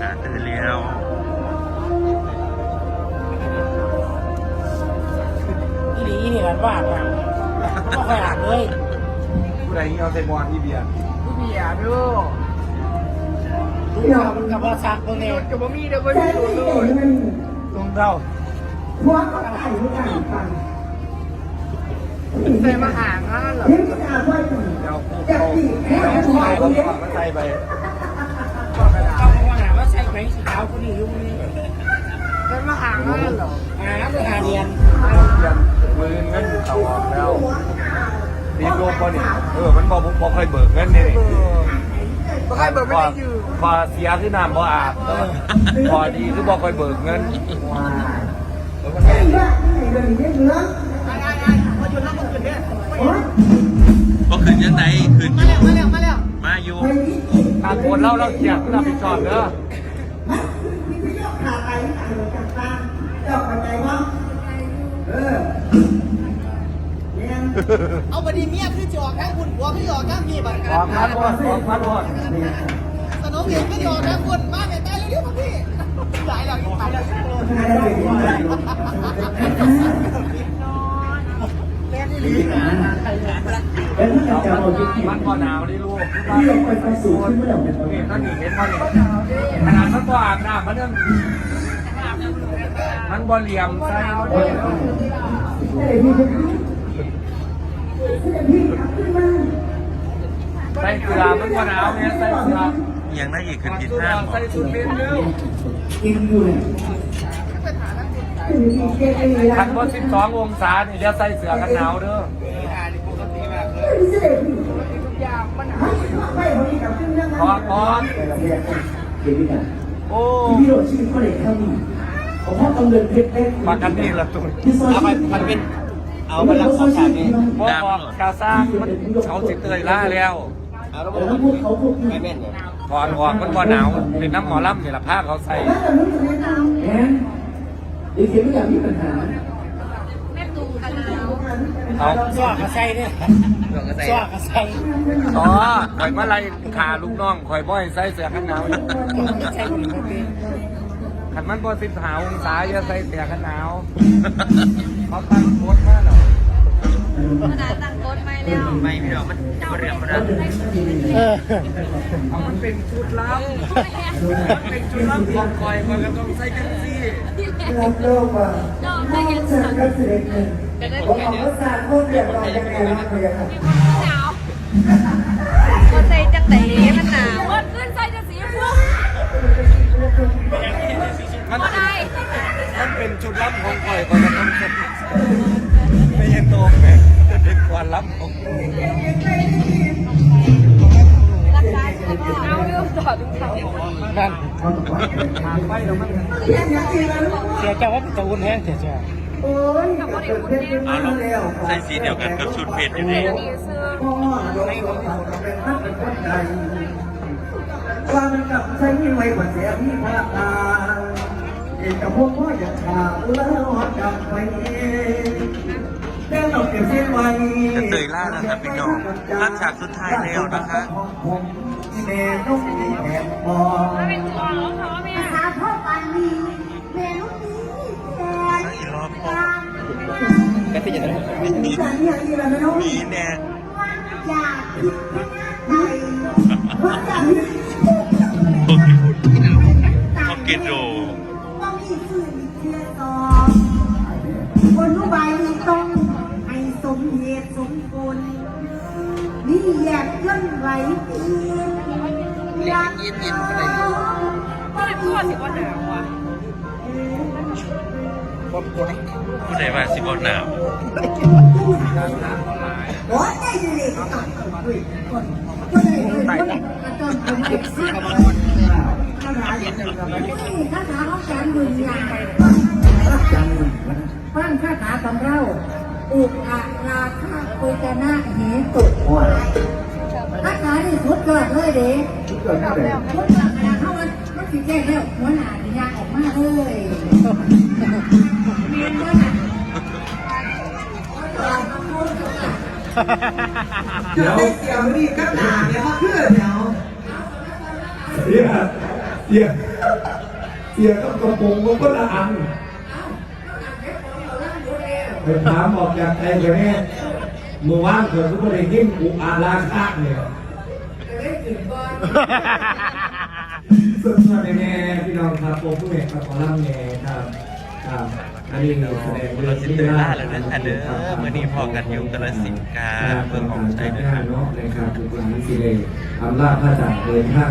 อ่าตื่นแล้วอีหลีนี่กันว่าอะก็ขนาดเลยผู้ใดเอาใส่บอลที่เบียร์พี่เบียร์ดูดูมันกับว่าซักตรงนี้กับว่ามีเดี๋ยวไปดูดูตรงเท่าหัวก็ไข่ไม่ได้ฟังใส่มาห่างอะเหรอเห็นก็อาไว้ถึงเดี๋ยวคู่จะเขาตีแค่เดี๋ยวหัคู่วเขาก็เขาเนี่ยก็ใส่ไป ไหมสีขาวคนนี้ยุ่งนี่ใส่มาห่างอะเหรอหาเพื่อหาเรียนเบียร์มือเงินเขาออกแล้วรีบลงพอนี่เออมันบอกผมบอกใครเบิกเงินนี่ก็ให้เบิกไม่ได้ยืมพอเสียคือน้ำบ่อาบพอดีคือบอกใครเบิกเงินไอ้บ้าที่ไหนเดินเนี่ยเหมือนโอ๊ยก็คืนยังไงคืนมาแล้วมาแล้วมาแล้วมาอยู่ตามคนเล่าเราเสียคือรับผิดชอบเด้อ เนี่ยเอาบดีเมียคือจอกทั้งคุณผัวคือจอกทั้งพี่บัตรออกพันวดออกพันวดสนมเองก็จอกทั้งคุณมาแม่ตายเร็วๆมาพี่หลายแล้วหลายแล้วใครได้เป็นยังไงแม่นี่หลีแล้วที่จะเอาจริงมันก็หนาวดิลูกๆที่เราไปไปสู่ขึ้นเมื่อไหร่เป็นตัวนี่นั่นนี่เห็นมันนี่ขนาดมันก็อาบน้ำมันยังมันบ่เหลี่ยมใส่ได้พี่ จะพี่ขึ้นมาใส่เสื้อมันก็หนาวเนี่ยใส่เสื้อยังได้อีกคืนผิดเสื้อห้างใส่ชุดเป็นเร็วกินอยู่เลยเก่งเลยคันบ่สิบสององศานี่เดี๋ยใส่เสื้อกันหนาวเด้อพอพอโอ้พี่โรชีเขาเลยเข้านี่ผมพ่อกำเนิดเพชรเพชรมากันนี่ละตุ้ยเอาไปมันเป็น เอามาลักความฉากนี้บ่บอกกาสร้างมันเขาสิเตยล่าแล้วเอาแล้วแล้วพูดเขาพูดไม่แม่นเลยก่อนออกมันบ่หนาวเป็นน้ำหมอลำนี่ละผ้าเขาใส่แล้วแต่รู้จะแนะนำแอนอีกเสียงไม่อยากมีปัญหาเอาซ้อกระใส่เนี่ยซ้อกระใส่ต่อข่อยมาไล่ขาลูกน้องข่อยบ่ให้ใส่เสื้อกันหนาว ใส่คนนี้คนนี้คันมันบ่สิบหาองศาอย่าใส่เสื้อกันหนาวเขาตั้งโคตรมาแล้วขนาดตั้งโต๊ะไม่แล้วไม่พี่น้องมันมันเรียบมันเออเอามันเป็นชุดลับมันเป็นชุดลับของข่อยมันก็ต้องใส่จังซี่รับโลกว่าน้องได้ยินฉัเสียนงก็เสด็จหนึ่งผมบอกว่าสารพวกเดียวเราจะไงวะคุยกันหนาวก็ใส่จังไหนมันหนาวมัน มันก็ได้มันเป็นชุดลับของข่อยข่อยก็ต้องใส่ไม่ใช่โตแม่เป็นความลับของรักษาสุขภาพเอาเรื่องต่อทุกครั้งนั่นทางไปแล้วมันเสียเจ้าว่าเป็นตะวันแห้งเสียเจ้าโอ้ยเพชรเป็นมาแล้วใส่สีเดียวกันกับชุดเพชรอยู่นี่นี่ซื้อพ่อโดนคนทำเป็นท่านเป็นคนใดว่ามันกับใช้ไว้กว่าเสียพี่พระตา เอกพวกพ่ออยากขาแล้วดับไปเดินออกเก็บเส้นไว้จะเตยล่าแล้วครับพี่น้องภาพฉากสุดท้ายแล้วนะคะแม่ต้องมีแอบมองเป็นตัวแล้วเขาไม่ภาษาพ่อปานนี้แม่ลูกนี้แทนอีกรอบพอก็เป็นอย่างนั้นมีสัญญาณอะไรไม่รู้มีแน่อยากผิดไปเพราะจากนี้โอ้ยพูดเขาเกตโด ตุสมผลนี่แยกย่นไหวเพียงอยากยินยินอะไรก็เลยพูดสิว่าหนาวอะผู้ใดว่าสิบหนาวโอ้ยได้เลยตัดคุยคนก็ได้เลยก็ต้องเป็นเด็กเสื้อมาคาถาอย่างนี้าถาของการบุญญาฟังคาถาของเราอุก เลยเด็กสุดยอดเลยสุดยอดนะเขามันมันสิแจ้งแล้วหัวหน้าที่ยาออกมาเลยเมียนว่าเดี๋ยวเสียงนี่ก็ด่าเนี่ยเขาเพื่อเดี๋ยวเดี๋ยเดี๋ยเสียกับกระโปรงมันก็ละอันไปถามออกจากใจไปแน่เมื่อวานเกิดทุกประเด็นยิ่งอุอาลาคาเนี่ย สุดยอดแน่ๆพี่น้องครับผมผู้เอกครับขอรับแน่ครับครับอันนี้แสดงเราสิเตอร์ล่าแล้วนะเด้อเมื่อนี้พอกันอยู่กระสินกาเมืองของใช้ด้วยเนาะนะครับทุกคนที่สิเลอำลาพระจากเดินทาง